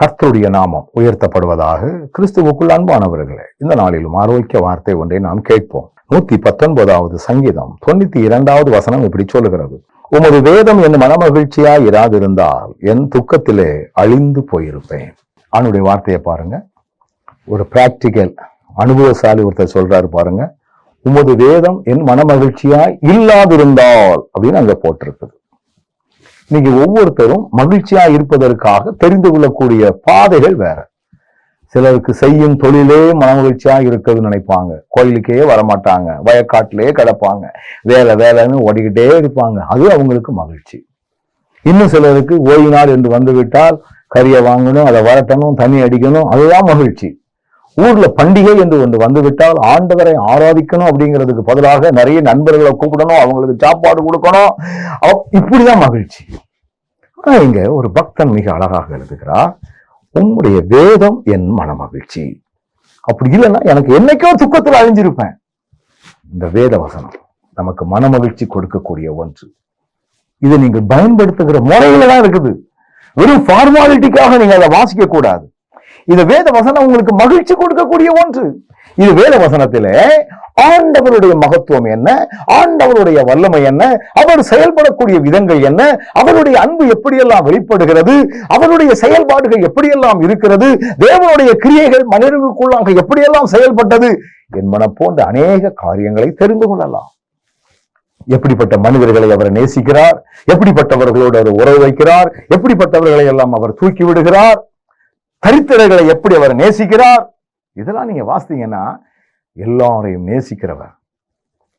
கர்த்தருடைய நாமம் உயர்த்தப்படுவதாக கிறிஸ்துவுக்குள் அன்பானவர்களே இந்த நாளிலும் ஆரோக்கிய வார்த்தை ஒன்றை நாம் கேட்போம். நூத்தி பத்தொன்பதாவது சங்கீதம் தொண்ணூத்தி இரண்டாவது வசனம் இப்படி சொல்லுகிறது. உமது வேதம் என் மனமகிழ்ச்சியா இராதிருந்தால் என் துக்கத்திலே அழிந்து போயிருப்பேன். அவனுடைய வார்த்தையை பாருங்க. ஒரு பிராக்டிக்கல் அனுபவசாலி ஒருத்தர் சொல்றாரு பாருங்க. உமது வேதம் என் மனமகிழ்ச்சியா இல்லாதிருந்தால் அப்படின்னு அங்க போட்டிருக்குது. நீங்க ஒவ்வொருத்தரும் மகிழ்ச்சியா இருப்பதற்காக தெரிந்து கொள்ளக்கூடிய பாதைகள் வேற. சிலருக்கு செய்யும் தொழிலே மனமகிழ்ச்சியா இருக்குதுன்னு நினைப்பாங்க. கோயிலுக்கே வரமாட்டாங்க. வயக்காட்டிலேயே கிடப்பாங்க. வேலை வேலைன்னு ஓடிக்கிட்டே இருப்பாங்க. அது அவங்களுக்கு மகிழ்ச்சி. இன்னும் சிலருக்கு ஓய்வு நாள் என்று வந்துவிட்டால் கறியை வாங்கணும் அதை வரட்டணும் தண்ணி அடிக்கணும் அதுதான் மகிழ்ச்சி. ஊர்ல பண்டிகை என்று ஒன்று வந்துவிட்டால் ஆண்டவரை ஆராதிக்கணும் அப்படிங்கிறதுக்கு பதிலாக நிறைய நண்பர்களை கூப்பிடணும் அவங்களுக்கு சாப்பாடு கொடுக்கணும். இப்படிதான் மகிழ்ச்சி. ஆனா இங்க ஒரு பக்தன் மிக அழகாக எழுதுகிறார் உம்முடைய வேதம் என் மனமகிழ்ச்சி. அப்படி இல்லைன்னா எனக்கு என்னைக்கோ துக்கத்தில் அழிஞ்சிருப்பேன். இந்த வேத வசனம் நமக்கு மனமகிழ்ச்சி கொடுக்கக்கூடிய ஒன்று. இதை நீங்கள் பயன்படுத்துகிற முறையில தான் இருக்குது. வெறும் ஃபார்மாலிட்டிக்காக நீங்க அதை வாசிக்க கூடாது. இது வேத வசனம் உங்களுக்கு மகிழ்ச்சி கொடுக்கக்கூடிய ஒன்று. இது வேத வசனத்திலே ஆண்டவருடைய மகத்துவம் என்ன? ஆண்டவருடைய வல்லமை என்ன? அவர் செயல்படக்கூடிய விதங்கள் என்ன? அவருடைய அன்பு எப்படியெல்லாம் வெளிப்படுகிறது? அவருடைய செயல்பாடுகள் எப்படியெல்லாம் இருக்கிறது? தேவனுடைய கிரியைகள் மனிதர்களுக்குள்ளாக எப்படியெல்லாம் செயல்பட்டது? என்பன போன்ற அநேக காரியங்களை தெரிந்து கொள்ளலாம். எப்படிப்பட்ட மனிதர்களை அவர் நேசிக்கிறார்? எப்படிப்பட்டவர்களோடு அவர் உறவு வைக்கிறார்? எப்படிப்பட்டவர்களை எல்லாம் அவர் தூக்கி விடுகிறார்? தரித்திரர்களை எப்படி அவர் நேசிக்கிறார்? இதெல்லாம் நீங்க வாசித்தீங்கன்னா எல்லாரையும் நேசிக்கிறவர்.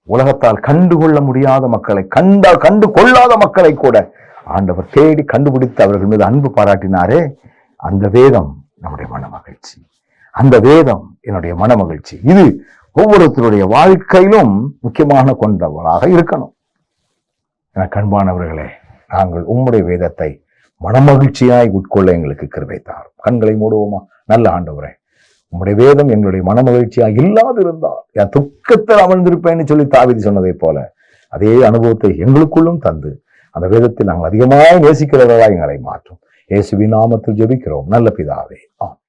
உலகத்தால் கண்டுகொள்ள முடியாத மக்களை கண்டால் கண்டு கொள்ளாத மக்களை கூட ஆண்டவர் தேடி கண்டுபிடித்து அவர்கள் மீது அன்பு பாராட்டினாரே. அந்த வேதம் நம்முடைய மன மகிழ்ச்சி அந்த வேதம் என்னுடைய மன மகிழ்ச்சி இது ஒவ்வொருத்தருடைய வாழ்க்கையிலும் முக்கியமான கொண்டவளாக இருக்கணும். என கண்பானவர்களே நாங்கள் உம்முடைய வேதத்தை மனமகிழ்ச்சியாய் உட்கொள்ள எங்களுக்கு கிருபைத்தார் கண்களை மூடுவோமா? நல்ல ஆண்டவரே உங்களுடைய வேதம் எங்களுடைய மனமகிழ்ச்சியாக இல்லாதிருந்தால் என் துக்கத்தில் அமர்ந்திருப்பேன்னு சொல்லி தாவிதி சொன்னதைப் போல அதே அனுபவத்தை எங்களுக்குள்ளும் தந்து அந்த வேதத்தில் நாங்கள் அதிகமாக நேசிக்கிறவர்களாக எங்களை மாற்றும். இயேசுவின் நாமத்தில் ஜெபிக்கிறோம். நல்ல பிதாவே. ஆம்